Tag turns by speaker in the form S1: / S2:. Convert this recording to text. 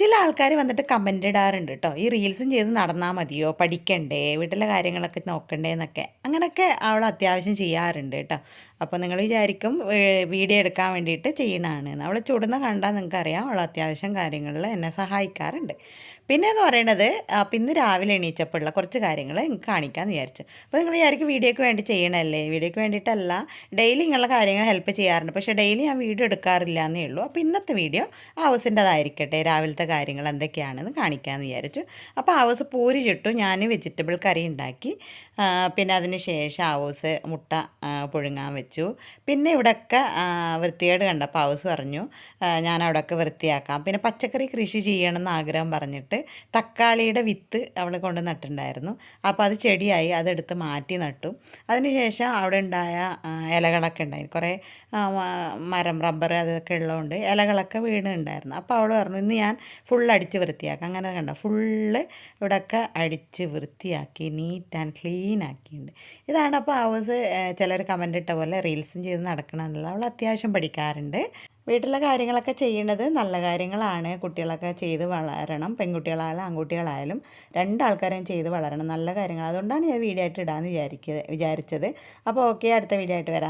S1: ചില ആൾക്കാർ വന്നിട്ട് കമന്റ് ഇടാറുണ്ട് കേട്ടോ ഈ റീൽസും ചെയ്ത് നടന്നാൽ മതിയോ? പഠിക്കണ്ടേ? വീട്ടിലെ കാര്യങ്ങളൊക്കെ നോക്കണ്ടേ എന്നൊക്കെ. അങ്ങനെയൊക്കെ അവൾ അത്യാവശ്യം ചെയ്യാറുണ്ട് കേട്ടോ അപ്പോൾ നിങ്ങൾ വിചാരിക്കും വീഡിയോ എടുക്കാൻ വേണ്ടിയിട്ട് ചെയ്യണതാണ് അവൾ ചുടുന്ന കണ്ടാൽ നിങ്ങൾക്കറിയാം അവൾ അത്യാവശ്യം കാര്യങ്ങളിൽ എന്നെ സഹായിക്കാറുണ്ട്. പിന്നെ എന്ന് പറയുന്നത് അപ്പം ഇന്ന് രാവിലെ എണീച്ചപ്പോഴുള്ള കുറച്ച് കാര്യങ്ങൾ നിങ്ങൾക്ക് കാണിക്കാമെന്ന് വിചാരിച്ചു. അപ്പോൾ നിങ്ങൾ വിചാരിക്കും വീഡിയോയ്ക്ക് വേണ്ടി ചെയ്യണമല്ലേ വീഡിയോയ്ക്ക് വേണ്ടിയിട്ടല്ല ഡെയിലി ഇങ്ങനെയുള്ള കാര്യങ്ങൾ ഹെൽപ്പ് ചെയ്യാറുണ്ട്. പക്ഷേ ഡെയിലി ഞാൻ വീഡിയോ എടുക്കാറില്ല എന്നേ ഉള്ളൂ. അപ്പോൾ ഇന്നത്തെ വീഡിയോ ഹൗസിന്റെതായിരിക്കട്ടെ രാവിലത്തെ കാര്യങ്ങൾ എന്തൊക്കെയാണെന്ന് കാണിക്കാമെന്ന് വിചാരിച്ചു. അപ്പോൾ ഹൗസ് പൂരി ചുട്ടു ഞാൻ വെജിറ്റബിൾ കറി ഉണ്ടാക്കി. പിന്നെ അതിന് ശേഷം ഹൗസ് മുട്ട പുഴുങ്ങാൻ വെച്ചു. പിന്നെ ഇവിടെയൊക്കെ വൃത്തികേട് കണ്ടപ്പോൾ ഹൗസ് പറഞ്ഞു ഞാൻ അവിടെയൊക്കെ വൃത്തിയാക്കാം. പിന്നെ പച്ചക്കറി കൃഷി ചെയ്യണമെന്ന് ആഗ്രഹം പറഞ്ഞിട്ട് തക്കാളിയുടെ വിത്ത് അവൾ കൊണ്ട് നട്ടിട്ടുണ്ടായിരുന്നു. അപ്പോൾ അത് ചെടിയായി അതെടുത്ത് മാറ്റി നട്ടു. അതിനുശേഷം അവിടെ ഉണ്ടായ ഇലകളൊക്കെ ഉണ്ടായി കുറേ മരം റബ്ബർ അതൊക്കെ ഉള്ളതുകൊണ്ട് ഇലകളൊക്കെ വീണുണ്ടായിരുന്നു. അപ്പോൾ അവൾ പറഞ്ഞു ഇന്ന് ഞാൻ ഫുൾ അടിച്ച് വൃത്തിയാക്കാം. അങ്ങനെ കണ്ട ഫുള്ള് ഇവിടെയൊക്കെ അടിച്ച് വൃത്തിയാക്കി നീറ്റ് ആൻഡ് ക്ലീൻ ആക്കിയിട്ടുണ്ട്. ഇതാണ് അപ്പോൾ ഹൗസ് ചിലർ കമന്റ് ഇട്ട പോലെ റീൽസും ചെയ്ത് നടക്കണമെന്നുള്ള അവൾ അത്യാവശ്യം പഠിക്കാറുണ്ട്. വീട്ടിലെ കാര്യങ്ങളൊക്കെ ചെയ്യുന്നത് നല്ല കാര്യങ്ങളാണ്. കുട്ടികളൊക്കെ ചെയ്ത് വളരണം. പെൺകുട്ടികളായാലും ആൺകുട്ടികളായാലും രണ്ടാൾക്കാരെയും ചെയ്ത് വളരണം. നല്ല കാര്യങ്ങൾ. അതുകൊണ്ടാണ് ഞാൻ വീഡിയോ ആയിട്ട് ഇടാമെന്ന് വിചാരിക്കുക വിചാരിച്ചത്. അപ്പോൾ ഓക്കെ അടുത്ത വീഡിയോ ആയിട്ട് വരാം.